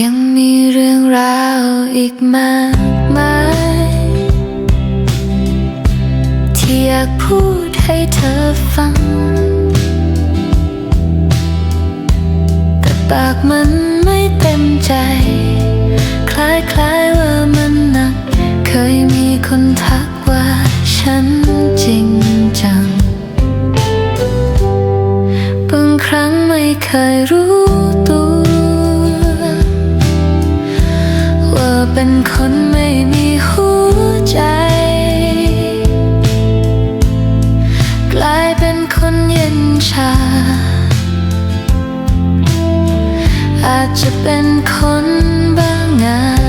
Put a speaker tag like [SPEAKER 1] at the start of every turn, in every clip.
[SPEAKER 1] ยังมีเรื่องราวอีกมากมายที่อยากพูดให้เธอฟัง แต่ปากมันไม่เต็มใจ คล้ายๆว่ามันหนัก เคยมีคนทักว่าฉันจริงจัง บางครั้งไม่เคยรู้ เป็นคนไม่มีหัวใจ กลายเป็นคนเย็นชา อาจจะเป็นคนบ้างาน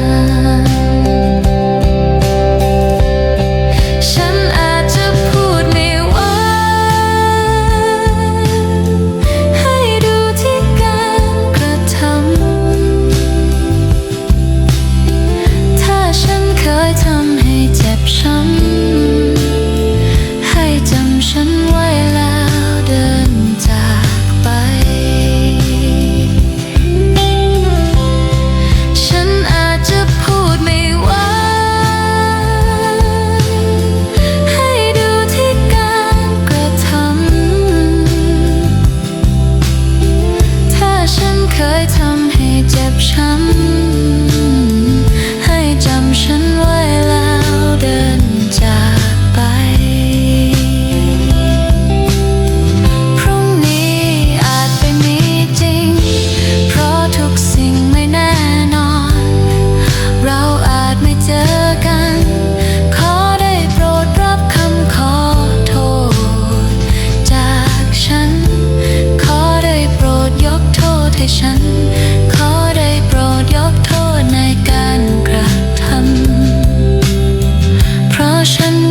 [SPEAKER 1] ทำใ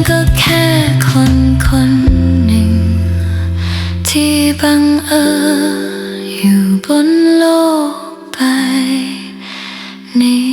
[SPEAKER 1] ก็แค่คนคนหนึ่ง ที่บังเอิญอยู่บนโลกใบนี้